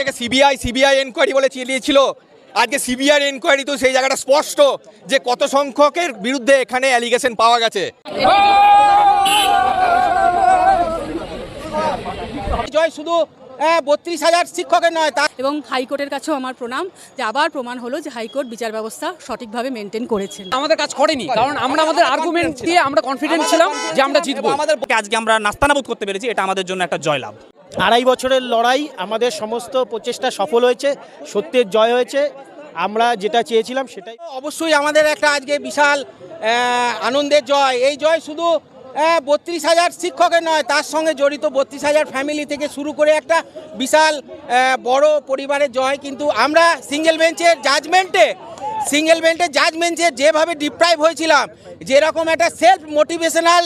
থেকে CBI CBI enquiry বলে চিলিয়েছিল আজকে সিবিআই এনকোয়ারি তো সেই জায়গাটা স্পষ্ট যে কত সংখ্যকের বিরুদ্ধে এখানে অ্যালিগেশন পাওয়া গেছে। জয় শুধু বত্রিশ হাজার শিক্ষকের নয় তা এবং হাইকোর্টের কাছেও আমার প্রণাম যে আবার প্রমাণ হলো যে হাইকোর্ট বিচার ব্যবস্থা সঠিকভাবে মেনটেন করেছেন। আমাদের কাজ করেনি কারণ আমরা আমাদের আর্গুমেন্ট দিয়ে আমরা কনফিডেন্ট ছিলাম যে আমরা জিতবো। আমাদের আজকে আমরা নাস্তানাবুদ করতে পেরেছি এটা আমাদের জন্য একটা জয়লাভ। আড়াই বছরের লড়াই, আমাদের সমস্ত প্রচেষ্টা সফল হয়েছে, সত্যের জয় হয়েছে, আমরা যেটা চেয়েছিলাম সেটাই। অবশ্যই আমাদের একটা আজকে বিশাল আনন্দের জয়। এই জয় শুধু বত্রিশ হাজার শিক্ষকের নয়, তার সঙ্গে জড়িত বত্রিশ হাজার ফ্যামিলি থেকে শুরু করে একটা বিশাল বড় পরিবারের জয়। কিন্তু আমরা সিঙ্গেল বেঞ্চের জাজমেন্টে সিঙ্গেল বেঞ্চের জাজমেন্টের যেভাবে ডিপ্রাইভ হয়েছিলাম, যেরকম একটা সেলফ মোটিভেশনাল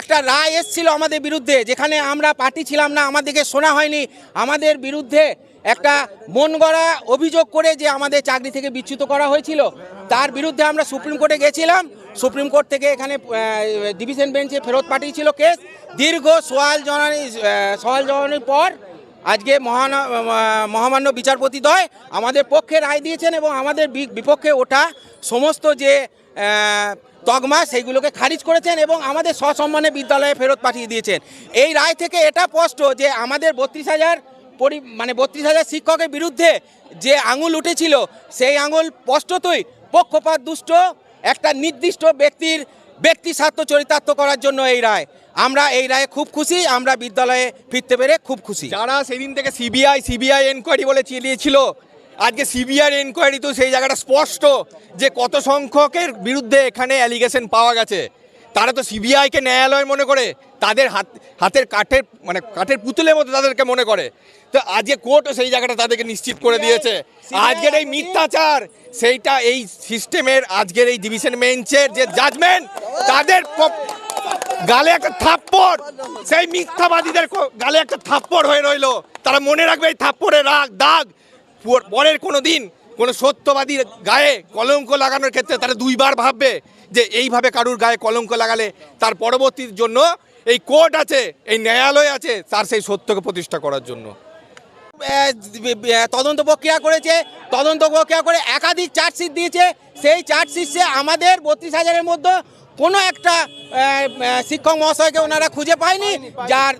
একটা রায় এসেছিল আমাদের বিরুদ্ধে, যেখানে আমরা পার্টি ছিলাম না আমাদেরকে শোনা হয়নি, আমাদের বিরুদ্ধে একটা মন গড়া অভিযোগ করে যে আমাদের চাকরি থেকে বিচ্যুত করা হয়েছিল। তার বিরুদ্ধে আমরা সুপ্রিম কোর্টে গেছিলাম, সুপ্রিম কোর্ট থেকে এখানে ডিভিশন বেঞ্চে ফেরত পাঠিয়েছিল কেস দীর্ঘ সোয়াল জনানি সোয়াল জনানির পর আজকে মহান, মহামান্য বিচারপতিদ্বয় আমাদের পক্ষে রায় দিয়েছেন এবং আমাদের বিপক্ষে ওঠা সমস্ত যে তগমা সেইগুলোকে খারিজ করেছেন এবং আমাদের সসম্মানে বিদ্যালয়ে ফেরত পাঠিয়ে দিয়েছেন। এই রায় থেকে এটা স্পষ্ট যে আমাদের বত্রিশ হাজার পরি মানে বত্রিশ হাজার শিক্ষকের বিরুদ্ধে যে আঙুল উঠেছিল, সেই আঙুল স্পষ্টতই পক্ষপাত দুষ্ট একটা নির্দিষ্ট ব্যক্তির, ব্যক্তি স্বার্থ চরিতার্থ করার জন্য এই রায়। আমরা এই রায়ে খুব খুশি আমরা বিদ্যালয়ে ফিরতে পেরে খুব খুশি। যারা সেদিন থেকে সিবিআই সিবিআই এনকোয়ারি বলে চিলিয়েছিল আজকে সিবিআই এনকোয়ারি তো সেই জায়গাটা স্পষ্ট যে কত সংখ্যকের বিরুদ্ধে এখানে অ্যালিগেশন পাওয়া গেছে। তারা তো সিবিআইকে ন্যায়ালয় মনে করে তাদের হাত হাতের কাঠের মানে কাঠের পুতুলের মতো তাদেরকে মনে করে। তো আজকে কোর্টও সেই জায়গাটা তাদেরকে নিশ্চিত করে দিয়েছে। আজকের এই মিথ্যাচার সেইটা এই সিস্টেমের আজকের এই ডিভিশন বেঞ্চের যে জাজমেন্ট তাদের গালে একটা থাপ্পড়। সেই মিথ্যাবাদীদের গালে একটা থাপ্পড় হয়ে রইল। তারা মনে রাখবে এই থাপ্পড়ের রাগ, দাগ। পর- পরের কোনো দিন কোনো সত্যবাদীর গায়ে কলঙ্ক লাগানোর ক্ষেত্রে তারা দুইবার ভাববে যে এইভাবে কারুর গায়ে কলঙ্ক লাগালে তার পরবর্তীর জন্য এই কোর্ট আছে, এই ন্যায়ালয় আছে, তার সেই সত্যকে প্রতিষ্ঠা করার জন্য। তদন্ত প্রক্রিয়া করেছে, তদন্ত প্রক্রিয়া করে একাধিক চার্জশিট দিয়েছে। সেই চার্জশিটে আমাদের বত্রিশ হাজারের মধ্যে কোনো একটা শিক্ষক মহাশয়কে ওনারা খুঁজে পায়নি। যার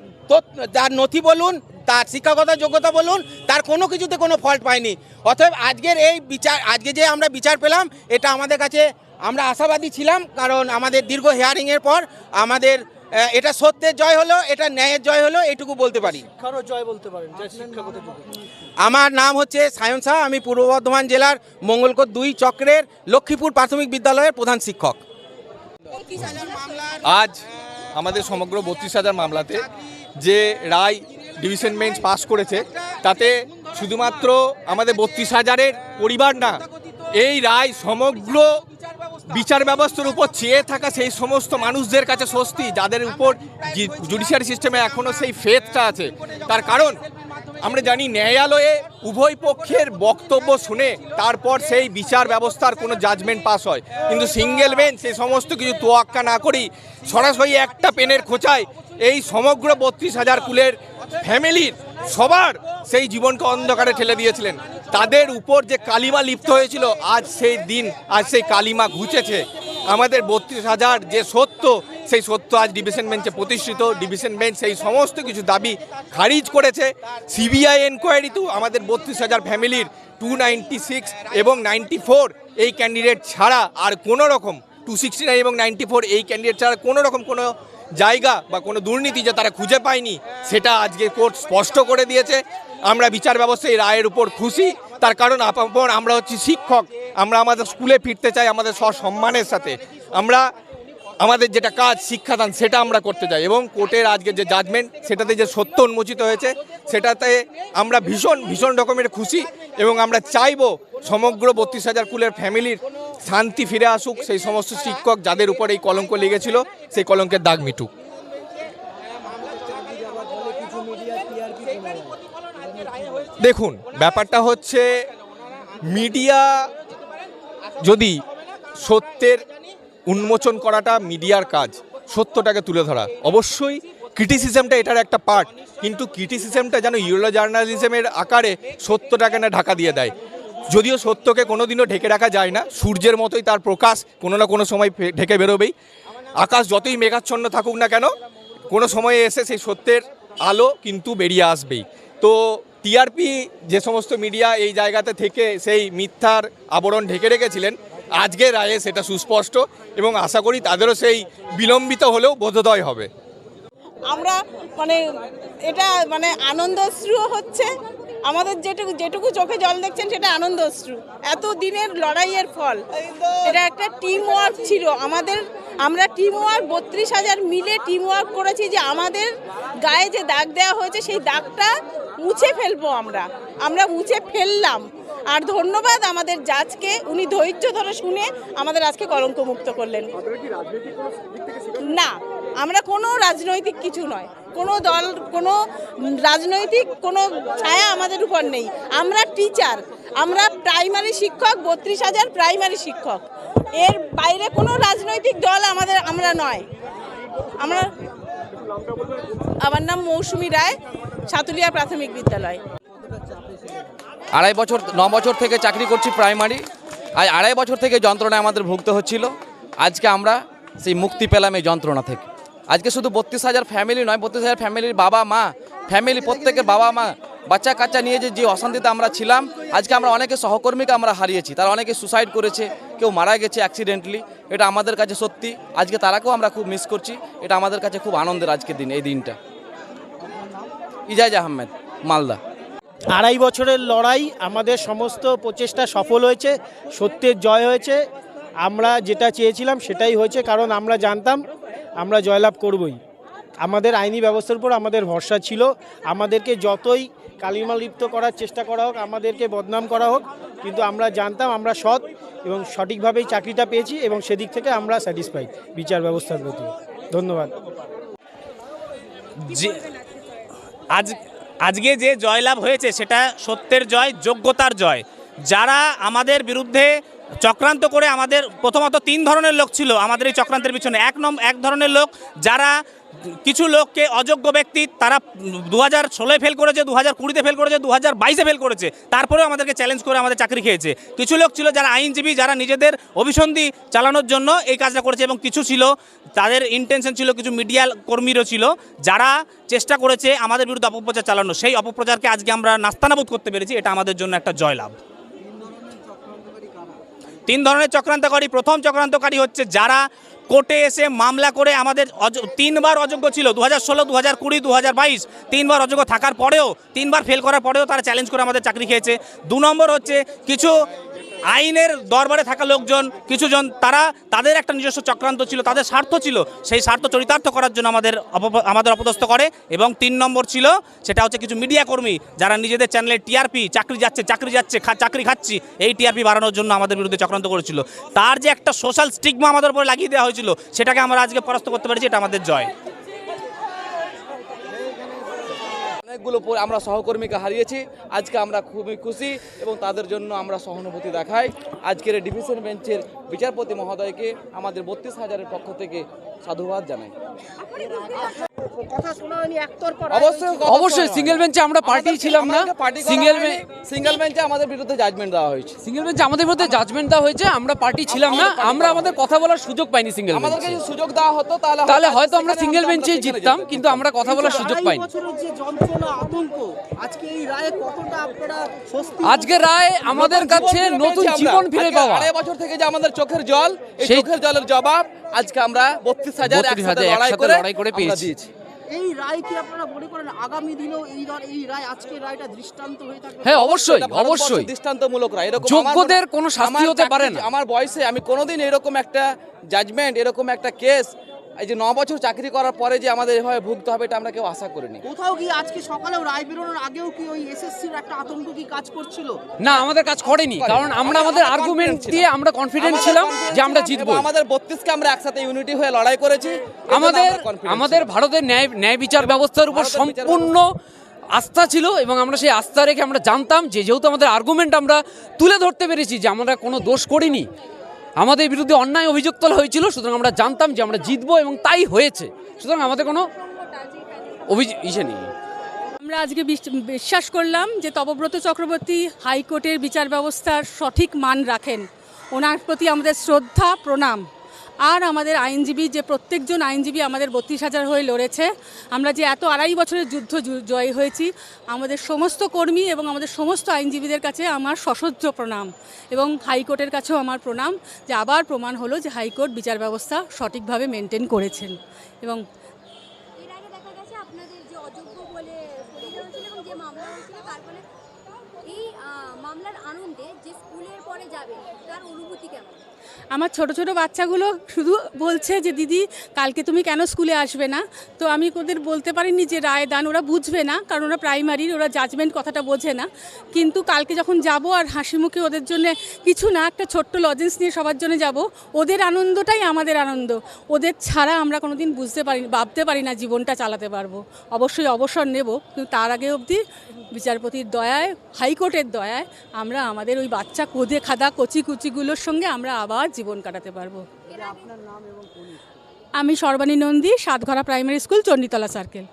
যার নথি বলুন তার শিক্ষাগত যোগ্যতা বলুন তার কোনো কিছুতে কোনো ফল্ট পায়নি। অতএব আজকের এই বিচার আজকে যে আমরা বিচার পেলাম এটা আমাদের কাছে আমরা আশাবাদী ছিলাম কারণ আমাদের দীর্ঘ হেয়ারিংয়ের পর আমাদের এটা সত্যের জয় হলো এটা ন্যায়ের জয় হলো এটুকু বলতে পারি। জয় বলতে পারেন আমার নাম হচ্ছে সায়ন শাহ আমি পূর্ব বর্ধমান জেলার মঙ্গলকোট দুই চক্রের লক্ষ্মীপুর প্রাথমিক বিদ্যালয়ের প্রধান শিক্ষক। আজ আমাদের সমগ্র বত্রিশ হাজার মামলাতে যে রায় ডিভিশন বেঞ্চ পাশ করেছে, তাতে শুধুমাত্র আমাদের বত্রিশ হাজারের পরিবার না, এই রায় সমগ্র বিচার ব্যবস্থার উপর চেয়ে থাকা সেই সমস্ত মানুষদের কাছে স্বস্তি, যাদের উপর জুডিশিয়ারি সিস্টেমে এখনও সেই ফেথটা আছে। তার কারণ আমরা জানি ন্যায়ালয়ে উভয় পক্ষের বক্তব্য শুনে তারপর সেই বিচার ব্যবস্থার কোনো জাজমেন্ট পাস হয়। কিন্তু সিঙ্গেল বেঞ্চ সেই সমস্ত কিছু তোয়াক্কা না করেই সরাসরি একটা পেনের খোঁচায় এই সমগ্র বত্রিশ হাজার কুলের ফ্যামিলির সবার সেই জীবনকে অন্ধকারে ঠেলে দিয়েছিলেন। তাদের উপর যে কালিমা লিপ্ত হয়েছিল, আজ সেই দিন, আজ সেই কালিমা ঘুচেছে। আমাদের বত্রিশ হাজার যে সত্য সেই সত্য আজ ডিভিশন বেঞ্চে প্রতিষ্ঠিত। ডিভিশন বেঞ্চ সেই সমস্ত কিছু দাবি খারিজ করেছে। সিবিআই এনকোয়ারিতেও আমাদের বত্রিশ হাজার ফ্যামিলির টু নাইনটি সিক্স এবং নাইনটি ফোর এই ক্যান্ডিডেট ছাড়া আর কোনো রকম টু সিক্সটি নাইন এবং নাইনটি ফোর এই ক্যান্ডিডেট ছাড়া কোনো রকম কোনো জায়গা বা কোনো দুর্নীতি যে তারা খুঁজে পায়নি, সেটা আজকে কোর্ট স্পষ্ট করে দিয়েছে। আমরা বিচার ব্যবস্থায় রায়ের উপর খুশি। তার কারণ আপন আমরা হচ্ছি শিক্ষক। আমরা আমাদের স্কুলে ফিরতে চাই আমাদের সসম্মানের সাথে। আমরা আমাদের যেটা কাজ, শিক্ষাদান, সেটা আমরা করতে চাই। এবং কোর্টের আজকে যে জাজমেন্ট সেটাতে যে সত্য উন্মোচিত হয়েছে, সেটাতে আমরা ভীষণ ভীষণ রকমের খুশি এবং আমরা চাইব সমগ্র বত্রিশ হাজার কুলের ফ্যামিলির শান্তি ফিরে আসুক। সেই সমস্ত শিক্ষক যাদের উপর এই কলঙ্ক লেগেছিল, সেই কলঙ্কের দাগ মিটুক। দেখুন, ব্যাপারটা হচ্ছে, মিডিয়া যদি সত্যের উন্মোচন করাটা মিডিয়ার কাজ। সত্যটাকে তুলে ধরা। অবশ্যই ক্রিটিসিজমটা এটার একটা পার্ট কিন্তু ক্রিটিসিজমটা যেন ইউরো জার্নালিজমের আকারে সত্যটাকে না ঢাকা দিয়ে দেয়। যদিও সত্যকে কোনোদিনও ঢেকে রাখা যায় না, সূর্যের মতোই তার প্রকাশ কোনো না কোনো সময় ঢেকে বেরোবেই। আকাশ যতই মেঘাচ্ছন্ন থাকুক না কেন, কোনো সময়ে এসে সেই সত্যের আলো কিন্তু বেরিয়ে আসবেই। তো টিআরপি যে সমস্ত মিডিয়া এই জায়গাতে থেকে সেই মিথ্যার আবরণ ঢেকে রেখেছিলেন আজকের রায়ে সেটা সুস্পষ্ট এবং আশা করি তাদেরও সেই বিলম্বিত হলেও বোধোদয় হবে। আমরা মানে এটা মানে আনন্দশ্রুও হচ্ছে। আমাদের যেটুকু যেটুকু চোখে জল দেখছেন সেটা আনন্দ অশ্রু এত দিনের লড়াইয়ের ফল। এটা একটা টিম ওয়ার্ক ছিল। আমাদের, আমরা টিম ওয়ার্ক বত্রিশ হাজার মিলে টিম ওয়ার্ক করেছি যে আমাদের গায়ে যে দাগ দেওয়া হয়েছে, সেই দাগটা মুছে ফেলব আমরা। আমরা মুছে ফেললাম। আর ধন্যবাদ আমাদের জাজকে উনি ধৈর্য ধরে শুনে আমাদের আজকে কলঙ্ক মুক্ত করলেন না আমরা কোনো রাজনৈতিক কিছু নয়। কোনো দল কোনো রাজনৈতিক কোনো ছায়া আমাদের উপর নেই। আমরা টিচার আমরা প্রাইমারি শিক্ষক বত্রিশ হাজার প্রাইমারি শিক্ষক। এর বাইরে কোনো রাজনৈতিক দল আমাদের আমরা নয়। আমরা আমার নাম মৌসুমী রায় সাতুলিয়া প্রাথমিক বিদ্যালয়। আড়াই বছর, ন বছর থেকে চাকরি করছি প্রাইমারি। আজ আড়াই বছর থেকে যন্ত্রণায় আমাদের ভুগতে হচ্ছিল। আজকে আমরা সেই মুক্তি পেলাম এই যন্ত্রণা থেকে। আজকে শুধু বত্রিশ হাজার ফ্যামিলি নয়, বত্রিশ হাজার ফ্যামিলির বাবা, মা ফ্যামিলি প্রত্যেকের বাবা, মা, বাচ্চা কাচ্চা নিয়ে যে যে অশান্তিতে আমরা ছিলাম, আজকে আমরা অনেকে সহকর্মীকে আমরা হারিয়েছি। তারা অনেকে সুসাইড করেছে, কেউ মারা গেছে অ্যাক্সিডেন্টলি এটা আমাদের কাছে সত্যি। আজকে তারাকেও আমরা খুব মিস করছি। এটা আমাদের কাছে খুব আনন্দের আজকের দিন, এই দিনটা। ইজাজ আহমেদ, মালদা। আড়াই বছরের লড়াই, আমাদের সমস্ত প্রচেষ্টা সফল হয়েছে, সত্যের জয় হয়েছে। আমরা যেটা চেয়েছিলাম সেটাই হয়েছে, কারণ আমরা জানতাম আমরা জয়লাভ করবই। আমাদের আইনি ব্যবস্থার উপর আমাদের ভরসা ছিল। আমাদেরকে যতই কালিমা লিপ্ত করার চেষ্টা করা হোক, আমাদেরকে বদনাম করা হোক, কিন্তু আমরা জানতাম আমরা সৎ এবং সঠিকভাবেই চাকরিটা পেয়েছি এবং সেদিক থেকে আমরা স্যাটিসফাইড বিচার ব্যবস্থার প্রতি। ধন্যবাদ। আজ আজকে যে জয়লাভ হয়েছে সেটা সত্যের জয়, যোগ্যতার জয়। যারা আমাদের বিরুদ্ধে চক্রান্ত করে আমাদের প্রথমত তিন ধরনের লোক ছিল আমাদের এই চক্রান্তের পিছনে। এক নম, এক ধরনের লোক যারা কিছু লোককে অযোগ্য ব্যক্তি, তারা দু হাজার ষোলোয় ফেল করেছে দু হাজার কুড়িতে ফেল করেছে দু হাজার বাইশে ফেল করেছে। তারপরেও আমাদেরকে চ্যালেঞ্জ করে আমাদের চাকরি খেয়েছে। কিছু লোক ছিল যারা আইনজীবী, যারা নিজেদের অভিসন্ধি চালানোর জন্য এই কাজটা করেছে এবং কিছু ছিল তাদের ইন্টেনশন ছিল কিছু মিডিয়া কর্মীরও ছিল, যারা চেষ্টা করেছে আমাদের বিরুদ্ধে অপপ্রচার চালানো। সেই অপপ্রচারকে আজকে আমরা নাস্তানাবোধ করতে পেরেছি, এটা আমাদের জন্য একটা জয়লাভ। তিন ধরনের চক্রান্তকারী। প্রথম চক্রান্তকারী হচ্ছে যারা কোর্টে এসে মামলা করে আমাদের তিনবার অযোগ্য ছিল দু হাজার ষোলো দু হাজার কুড়ি দু হাজার বাইশ। তিনবার অযোগ্য থাকার পরেও, তিনবার ফেল করার পরেও তারা চ্যালেঞ্জ করে আমাদের চাকরি খেয়েছে। দু নম্বর হচ্ছে কিছু আইনের দরবারে থাকা লোকজন, কিছুজন তারা তাদের একটা নিজস্ব চক্রান্ত ছিল, তাদের স্বার্থ ছিল। সেই স্বার্থ চরিতার্থ করার জন্য আমাদের আমাদের অপদস্থ করে এবং তিন নম্বর ছিল, সেটা হচ্ছে কিছু মিডিয়া কর্মী যারা নিজেদের চ্যানেলে টিআরপি চাকরি যাচ্ছে চাকরি যাচ্ছে চাকরি খাচ্ছি, এই টিআরপি বাড়ানোর জন্য আমাদের বিরুদ্ধে চক্রান্ত করেছিল। তার যে একটা সোশ্যাল স্টিগমা আমাদের উপরে লাগিয়ে দেওয়া হয়েছিল, সেটাকে আমরা আজকে পরাস্ত করতে পেরেছি, এটা আমাদের জয়। অনেকগুলো পরে আমরা সহকর্মীকে হারিয়েছি। আজকে আমরা খুবই খুশি এবং তাদের জন্য আমরা সহানুভূতি দেখাই। আজকের ডিভিশন বেঞ্চের বিচারপতি মহোদয়কে আমাদের বত্রিশ হাজারের পক্ষ থেকে সাধুবাদ জানাই। অবশ্যই অবশ্যই সিঙ্গেল বেঞ্চে আমরা পার্টি ছিলাম না। সিঙ্গেল সিঙ্গেল বেঞ্চে আমাদের বিরুদ্ধে জাজমেন্ট দেওয়া হয়েছে। সিঙ্গেল বেঞ্চে আমাদের মধ্যে জাজমেন্ট দেওয়া হয়েছে আমরা পার্টি ছিলাম না আমরা আমাদের কথা বলার সুযোগ পাইনি সিঙ্গেল আমাদেরকে যদি সুযোগ দেওয়া হতো তাহলে তাহলে হয়তো আমরা সিঙ্গেল বেঞ্চেই জিততাম কিন্তু আমরা কথা বলার সুযোগ পাইনি। বছরের যে যন্ত্রণা আতঙ্ক আজকে এই রায়ে কতটা আপনারা স্বস্তি আজকে রায় আমাদের কাছে নতুন জীবন ফিরে পাওয়া। বছর থেকে যে আমাদের চোখের জল এই চোখের জলের জবাব আজকে আমরা বত্রিশ হাজার 32,000 একসাথে লড়াই করে লড়াই করে পেয়েছি। এই রায় কি আপনারা মনে করেন আগামী দিনেও এই এই রায় আজকে রায়টা দৃষ্টান্ত হয়ে থাকবে হ্যাঁ অবশ্যই অবশ্যই দৃষ্টান্তমূলক রায় এরকম যোগ্যদের কোনো শাস্তি হতে পারে না। আমার বয়সে আমি কোনোদিন এরকম একটা জাজমেন্ট এরকম একটা কেস এই যে ন বছর চাকরি করার পরে যে আমাদের এভাবে ভুগতে হবে এটা আমরা কেউ আশা করিনি। কোথাও কি আজকে সকালেও রায় বেরোনোর আগেও কি ওই এসএসসির একটা আতঙ্ক কি কাজ করছিল? না আমাদের কাজ করেনি কারণ আমরা আমাদের আর্গুমেন্ট দিয়ে আমরা কনফিডেন্ট ছিলাম যে আমরা জিতবো। আমাদের বত্রিশকে আমরা একসাথে ইউনিটি হয়ে লড়াই করেছি আমাদের আমাদের ভারতের ন্যায় ন্যায় বিচার ব্যবস্থার উপর সম্পূর্ণ আস্থা ছিল এবং আমরা সেই আস্থা রেখে আমরা জানতাম যে যেহেতু আমাদের আর্গুমেন্ট আমরা তুলে ধরতে পেরেছি যে আমরা কোনো দোষ করিনি। আমাদের বিরুদ্ধে অন্যায় অভিযোগ তোলা হয়েছিল, সুতরাং আমরা জানতাম যে আমরা জিতবো এবং তাই হয়েছে। সুতরাং আমাদের কোনো অভিযোগ ইসে নেই। আমরা আজকে বিশ্বাস করলাম যে তবব্রত চক্রবর্তী হাইকোর্টের বিচার ব্যবস্থার সঠিক মান রাখেন। ওনার প্রতি আমাদের শ্রদ্ধা, প্রণাম। আর আমাদের আইনজীবী, যে প্রত্যেকজন আইনজীবী আমাদের বত্রিশ হাজার হয়ে লড়েছে, আমরা যে এত আড়াই বছরের যুদ্ধ জয়ী হয়েছি, আমাদের সমস্ত কর্মী এবং আমাদের সমস্ত আইনজীবীদের কাছে আমার সশস্ত্র প্রণাম এবং হাইকোর্টের কাছেও আমার প্রণাম, যে আবার প্রমাণ হলো যে হাইকোর্ট বিচার ব্যবস্থা সঠিকভাবে মেনটেন করেছেন এবং এর আগে দেখা গেছে আপনাদের যে অযোগ্য বলে সরিয়ে দেওয়া হয়েছিল এবং যে মামলা হয়েছিল তারপরে এই মামলার আনন্দে যে স্কুলের পরে তার অনুভূতি কেমন? আমার ছোট ছোট বাচ্চাগুলো শুধু বলছে যে, দিদি, কালকে তুমি কেন স্কুলে আসবে না? তো আমি ওদের বলতে পারিনি যে, রায় দান, ওরা বুঝবে না, কারণ ওরা প্রাইমারির, ওরা জাজমেন্ট কথাটা বোঝে না। কিন্তু কালকে যখন যাব আর হাসি মুখে ওদের জন্য কিছু না, একটা ছোট্ট লজেন্স নিয়ে সবার জন্য যাব, ওদের আনন্দটাই আমাদের আনন্দ। ওদের ছাড়া আমরা কোনোদিন বুঝতে পারি, ভাবতে পারি না জীবনটা চালাতে পারব। অবশ্যই অবসর নেব, কিন্তু তার আগে অবধি বিচারপতির দয়ায় হাইকোর্টের দয়ায় আমরা আমাদের ওই বাচ্চা কোদে খাদা কচি কুচিগুলোর সঙ্গে আমরা আবার জীবন কাটাতে পারব। আমি Sarbani Nandi Satghara primary school Chanditala circle.